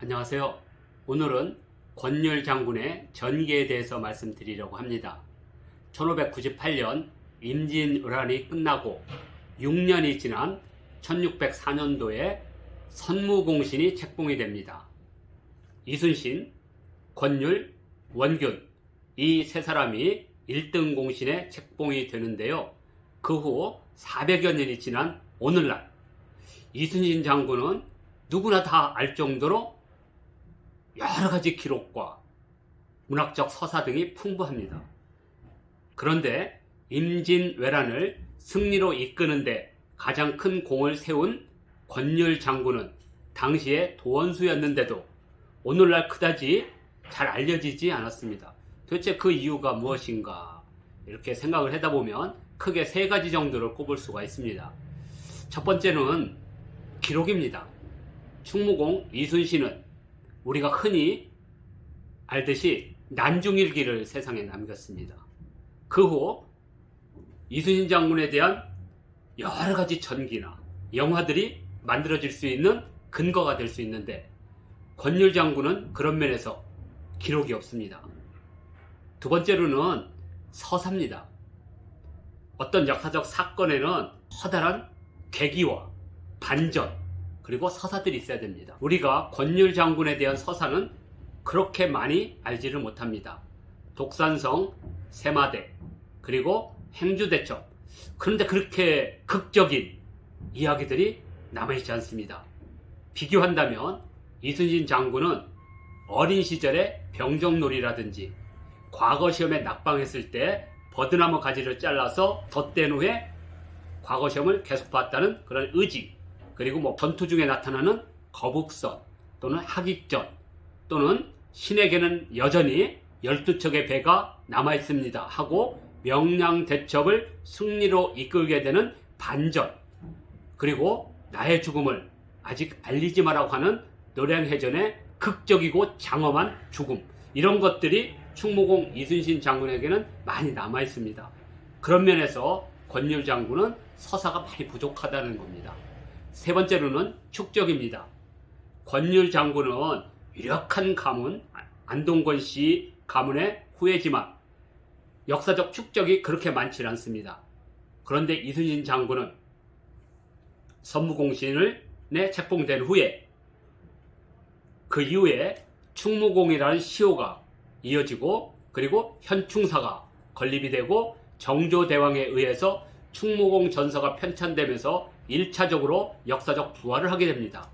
안녕하세요. 오늘은 권율 장군의 전기에 대해서 말씀드리려고 합니다. 1598년 임진왜란이 끝나고 6년이 지난 1604년도에 선무공신이 책봉이 됩니다. 이순신, 권율, 원균 이 세 사람이 1등 공신에 책봉이 되는데요. 그 후 400여 년이 지난 오늘날 이순신 장군은 누구나 다 알 정도로 여러 가지 기록과 문학적 서사 등이 풍부합니다. 그런데 임진왜란을 승리로 이끄는데 가장 큰 공을 세운 권율 장군은 당시에 도원수였는데도 오늘날 그다지 잘 알려지지 않았습니다. 도대체 그 이유가 무엇인가 이렇게 생각을 하다 보면 크게 세 가지 정도를 꼽을 수가 있습니다. 첫 번째는 기록입니다. 충무공 이순신은 우리가 흔히 알듯이 난중일기를 세상에 남겼습니다. 그 후 이순신 장군에 대한 여러 가지 전기나 영화들이 만들어질 수 있는 근거가 될 수 있는데 권율 장군은 그런 면에서 기록이 없습니다. 두 번째로는 서사입니다. 어떤 역사적 사건에는 커다란 계기와 반전 그리고 서사들이 있어야 됩니다. 우리가 권율 장군에 대한 서사는 그렇게 많이 알지를 못합니다. 독산성, 세마대, 그리고 행주대첩. 그런데 그렇게 극적인 이야기들이 남아있지 않습니다. 비교한다면 이순신 장군은 어린 시절에 병정놀이라든지 과거 시험에 낙방했을 때 버드나무 가지를 잘라서 덧댄 후에 과거 시험을 계속 봤다는 그런 의지 그리고 뭐 전투 중에 나타나는 거북선 또는 하객전 또는 신에게는 여전히 12척의 배가 남아 있습니다 하고 명량 대첩을 승리로 이끌게 되는 반전 그리고 나의 죽음을 아직 알리지 마라고 하는 노량해전의 극적이고 장엄한 죽음 이런 것들이 충무공 이순신 장군에게는 많이 남아 있습니다. 그런 면에서 권율 장군은 서사가 많이 부족하다는 겁니다. 세 번째로는 축적입니다. 권율 장군은 유력한 가문 안동권 씨 가문의 후예지만 역사적 축적이 그렇게 많지 않습니다. 그런데 이순신 장군은 선무공신을 내 책봉된 후에 그 이후에 충무공이라는 시호가 이어지고 그리고 현충사가 건립이 되고 정조대왕에 의해서 충무공 전서가 편찬되면서 1차적으로 역사적 부활을 하게 됩니다.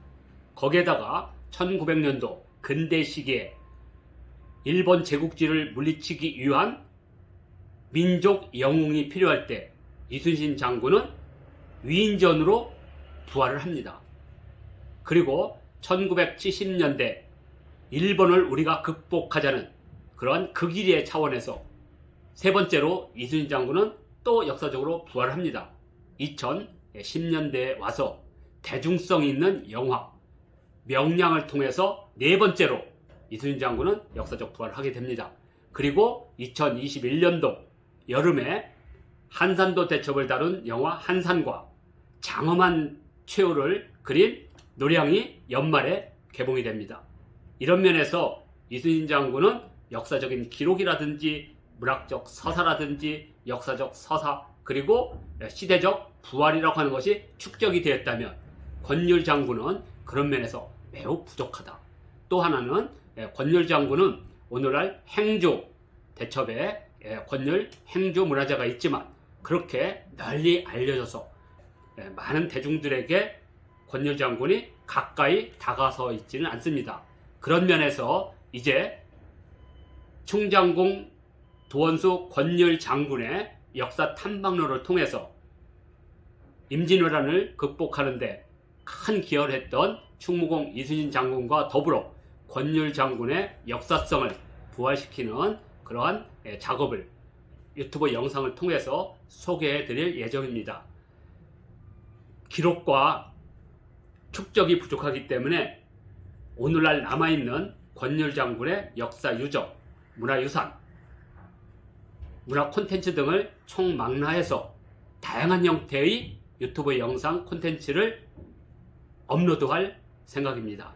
거기에다가 1900년도 근대 시기에 일본 제국지를 물리치기 위한 민족 영웅이 필요할 때 이순신 장군은 위인전으로 부활을 합니다. 그리고 1970년대 일본을 우리가 극복하자는 그러한 극일의 차원에서 세 번째로 이순신 장군은 또 역사적으로 부활합니다. 2010년대에 와서 대중성 있는 영화 명량을 통해서 네 번째로 이순신 장군은 역사적 부활을 하게 됩니다. 그리고 2021년도 여름에 한산도 대첩을 다룬 영화 한산과 장엄한 최후를 그린 노량이 연말에 개봉이 됩니다. 이런 면에서 이순신 장군은 역사적인 기록이라든지 문학적 서사라든지 역사적 서사 그리고 시대적 부활이라고 하는 것이 축적이 되었다면 권율 장군은 그런 면에서 매우 부족하다. 또 하나는 예, 권율 장군은 오늘날 행조 대첩에 예, 권율 행조 문화재가 있지만 그렇게 널리 알려져서 예, 많은 대중들에게 권율 장군이 가까이 다가서 있지는 않습니다. 그런 면에서 이제 충장공 도원수 권율 장군의 역사 탐방로를 통해서 임진왜란을 극복하는데 큰 기여를 했던 충무공 이순신 장군과 더불어 권율 장군의 역사성을 부활시키는 그러한 예, 작업을 유튜브 영상을 통해서 소개해 드릴 예정입니다. 기록과 축적이 부족하기 때문에 오늘날 남아있는 권율 장군의 역사 유적, 문화유산, 문화 콘텐츠 등을 총망라해서 다양한 형태의 유튜브 영상 콘텐츠를 업로드할 생각입니다.